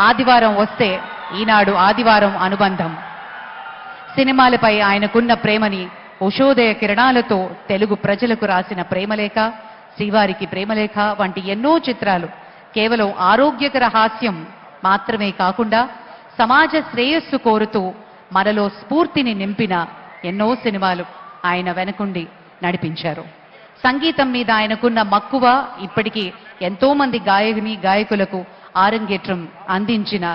ఆదివారం వస్తే ఈనాడు ఆదివారం అనుబంధం. సినిమాలపై ఆయనకున్న ప్రేమని ఉషోదయ కిరణాలతో తెలుగు ప్రజలకు రాసిన ప్రేమలేఖ శ్రీవారికి ప్రేమలేఖ వంటి ఎన్నో చిత్రాలు కేవలం ఆరోగ్యకర హాస్యం మాత్రమే కాకుండా సమాజ శ్రేయస్సు కోరుతూ మనలో స్ఫూర్తిని నింపిన ఎన్నో సినిమాలు ఆయన వెనకుండి నడిపించారు. సంగీతం మీద ఆయనకున్న మక్కువ ఇప్పటికీ ఎంతోమంది గాయకుని గాయకులకు ఆరంగేట్రం అందించిన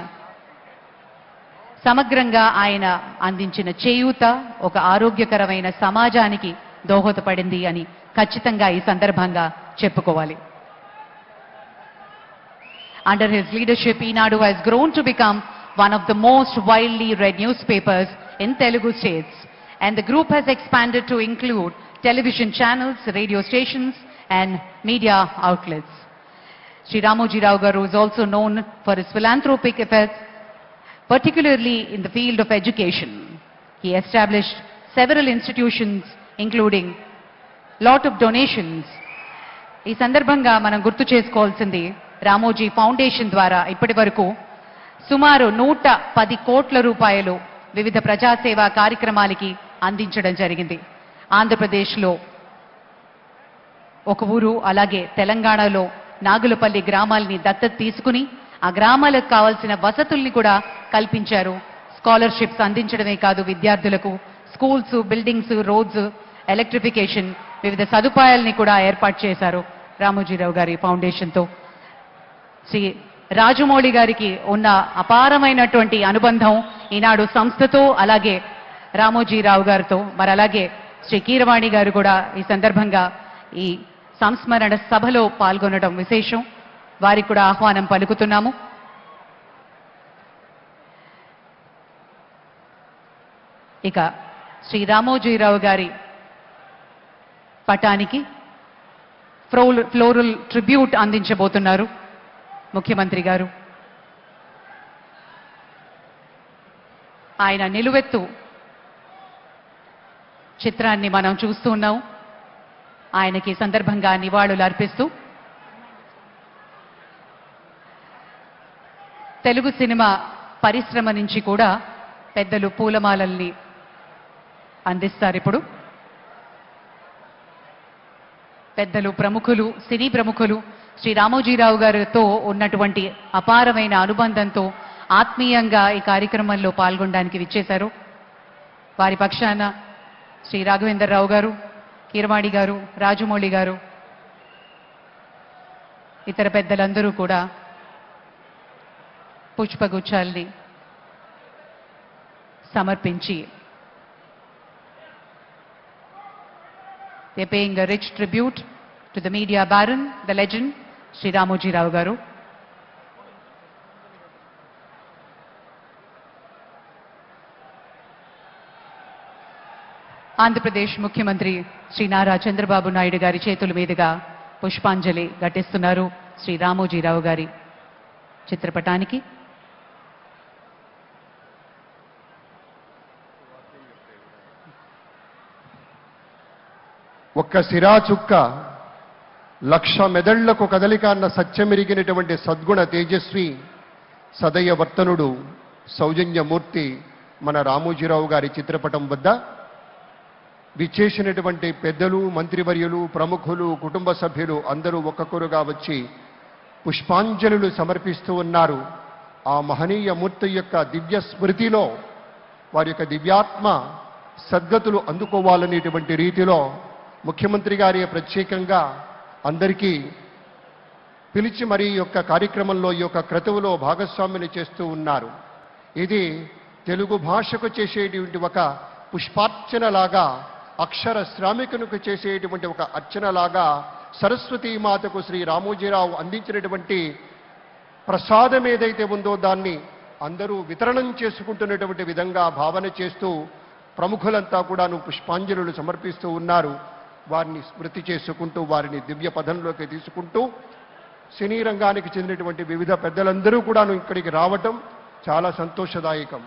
సమగ్రంగా ఆయన అందించిన చేయూత ఒక ఆరోగ్యకరమైన సమాజానికి దోహదపడింది అని ఖచ్చితంగా ఈ సందర్భంగా చెప్పుకోవాలి. Under his leadership Eenadu has grown to become one of the most widely read newspapers in Telugu states and the group has expanded to include television channels radio stations and media outlets Sri Ramoji Rao Garu is also known for his philanthropic efforts, particularly in the field of education. He established several institutions, including lot of donations ఈ సందర్భంగా మనం గుర్తు చేసుకోవాల్సింది Ramoji foundation ద్వారా ఇప్పటి వరకు సుమారు నూట పది కోట్ల రూపాయలు వివిధ ప్రజాసేవా కార్యక్రమాలకి అందించడం జరిగింది ఆంధ్రప్రదేశ్లో ఒక ఊరు అలాగే తెలంగాణలో నాగులపల్లి గ్రామాల్ని దత్తత తీసుకుని ఆ గ్రామాలకు కావాల్సిన వసతుల్ని కూడా కల్పించారు. స్కాలర్షిప్స్ అందించడమే కాదు విద్యార్థులకు స్కూల్స్ బిల్డింగ్స్ రోడ్స్ ఎలక్ట్రిఫికేషన్ వివిధ సదుపాయాల్ని కూడా ఏర్పాటు చేశారు రామోజీరావు గారి ఫౌండేషన్తో. శ్రీ రాజమౌళి గారికి ఉన్న అపారమైనటువంటి అనుబంధం ఈనాడు సంస్థతో అలాగే రామోజీరావు గారితో మరి అలాగే శ్రీ కీరవాణి గారు కూడా ఈ సందర్భంగా ఈ సంస్మరణ సభలో పాల్గొనడం విశేషం. వారికి కూడా ఆహ్వానం పలుకుతున్నాము. ఇక శ్రీ రామోజీరావు గారి పటానికి ఫ్లోల్ ఫ్లోరల్ ట్రిబ్యూట్ అందించబోతున్నారు ముఖ్యమంత్రి గారు. ఆయన నిలువెత్తు చిత్రాన్ని మనం చూస్తూ ఉన్నాం. ఆయనకి సందర్భంగా నివాళులు అర్పిస్తూ తెలుగు సినిమా పరిశ్రమ నుంచి కూడా పెద్దలు పూలమాలల్ని అందిస్తారు ఇప్పుడు. పెద్దలు ప్రముఖులు సినీ ప్రముఖులు శ్రీ రామోజీరావు గారితో ఉన్నటువంటి అపారమైన అనుబంధంతో ఆత్మీయంగా ఈ కార్యక్రమంలో పాల్గొనడానికి విచ్చేశారు. వారి పక్షాన శ్రీ రాఘవేంద్రరావు గారు కీరవాణి గారు రాజమౌళి గారు ఇతర పెద్దలందరూ కూడా పుష్పగుచ్చాల్ని సమర్పించి They're paying a rich tribute to the media baron, the legend, Sri Ramoji Rao Garu. Andhra Pradesh ముఖ్యమంత్రి శ్రీ నారా చంద్రబాబు నాయుడు గారి చేతుల మీదుగా పుష్పాంజలి ఘటిస్తున్నారు శ్రీ రామోజీరావు గారి చిత్రపటానికి. ఒక్క సిరా చుక్క లక్ష మెదళ్ళకు కదలిక అన్న సత్యమిరిగినటువంటి సద్గుణ తేజస్వి సదయ వర్తనుడు సౌజన్యమూర్తి మన రామోజీరావు గారి చిత్రపటం వద్ద విచ్చేసినటువంటి పెద్దలు మంత్రివర్యులు ప్రముఖులు కుటుంబ సభ్యులు అందరూ ఒక్కొక్కరుగా వచ్చి పుష్పాంజలులు సమర్పిస్తూ ఉన్నారు. ఆ మహనీయ మూర్తి యొక్క దివ్య స్మృతిలో వారి యొక్క దివ్యాత్మ సద్గతులు అందుకోవాలనేటువంటి రీతిలో ముఖ్యమంత్రి గారి ప్రత్యేకంగా అందరికీ పిలిచి మరి యొక్క కార్యక్రమంలో ఈ యొక్క క్రతువులో భాగస్వామ్యులు చేస్తూ ఉన్నారు. ఇది తెలుగు భాషకు చేసేటువంటి ఒక పుష్పార్చనలాగా అక్షర శ్రామికునికి చేసేటువంటి ఒక అర్చనలాగా సరస్వతీ మాతకు శ్రీ రామోజీరావు అందించినటువంటి ప్రసాదం ఏదైతే ఉందో దాన్ని అందరూ వితరణం చేసుకుంటున్నటువంటి విధంగా భావన చేస్తూ ప్రముఖులంతా కూడాను పుష్పాంజలులు సమర్పిస్తూ ఉన్నారు. వారిని స్మృతి చేసుకుంటూ వారిని దివ్య పదంలోకి తీసుకుంటూ సినీ రంగానికి చెందినటువంటి వివిధ పెద్దలందరూ కూడాను ఇక్కడికి రావటం చాలా సంతోషదాయకం.